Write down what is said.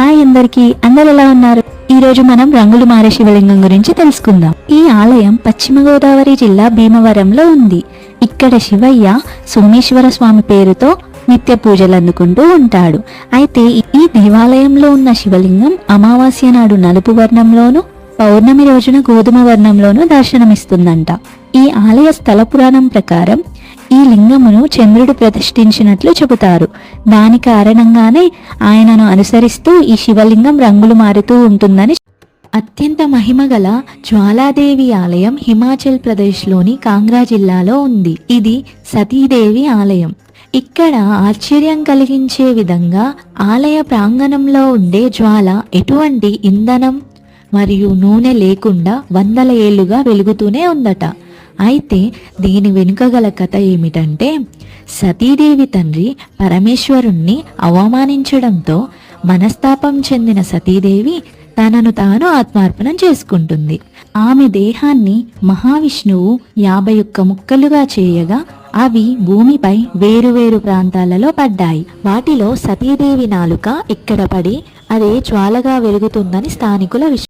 Hi అందరికి అందరు ఎలా ఉన్నారు? ఈ రోజు మనం రంగులు మారే శివలింగం గురించి తెలుసుకుందాం. ఈ ఆలయం పశ్చిమ గోదావరి జిల్లా భీమవరంలో ఉంది. ఇక్కడ శివయ్య సోమేశ్వర స్వామి పేరుతో నిత్య పూజలు అందుకుంటూ ఉంటాడు. అయితే ఈ దేవాలయంలో ఉన్న శివలింగం అమావాస్య నాడు నలుపు వర్ణంలోను పౌర్ణమి రోజున గోధుమ వర్ణంలోనూ దర్శనమిస్తుందంట. ఈ ఆలయ స్థల పురాణం ప్రకారం ఈ లింగమును చంద్రుడు ప్రతిష్ఠించినట్లు చెబుతారు. దాని కారణంగానే ఆయనను అనుసరిస్తూ ఈ శివలింగం రంగులు మారుతూ ఉంటుందని అత్యంత మహిమగల జ్వాలాదేవి ఆలయం హిమాచల్ ప్రదేశ్లోని కాంగ్రా జిల్లాలో ఉంది. ఇది సతీదేవి ఆలయం. ఇక్కడ ఆశ్చర్యం కలిగించే విధంగా ఆలయ ప్రాంగణంలో ఉండే జ్వాల ఎటువంటి ఇంధనం మరియు నూనె లేకుండా వందల ఏళ్ళుగా వెలుగుతూనే ఉందట. అయితే దీని వెనుక గల కథ ఏమిటంటే సతీదేవి తండ్రి పరమేశ్వరుణ్ణి అవమానించడంతో మనస్తాపం చెందిన సతీదేవి తనను తాను ఆత్మార్పణం చేసుకుంటుంది. ఆమె దేహాన్ని మహావిష్ణువు యాభై ఒక్క ముక్కలుగా చేయగా అవి భూమిపై వేరువేరు ప్రాంతాలలో పడ్డాయి. వాటిలో సతీదేవి నాలుక ఇక్కడ పడి అదే జ్వాలగా వెలుగుతుందని స్థానికుల విషయం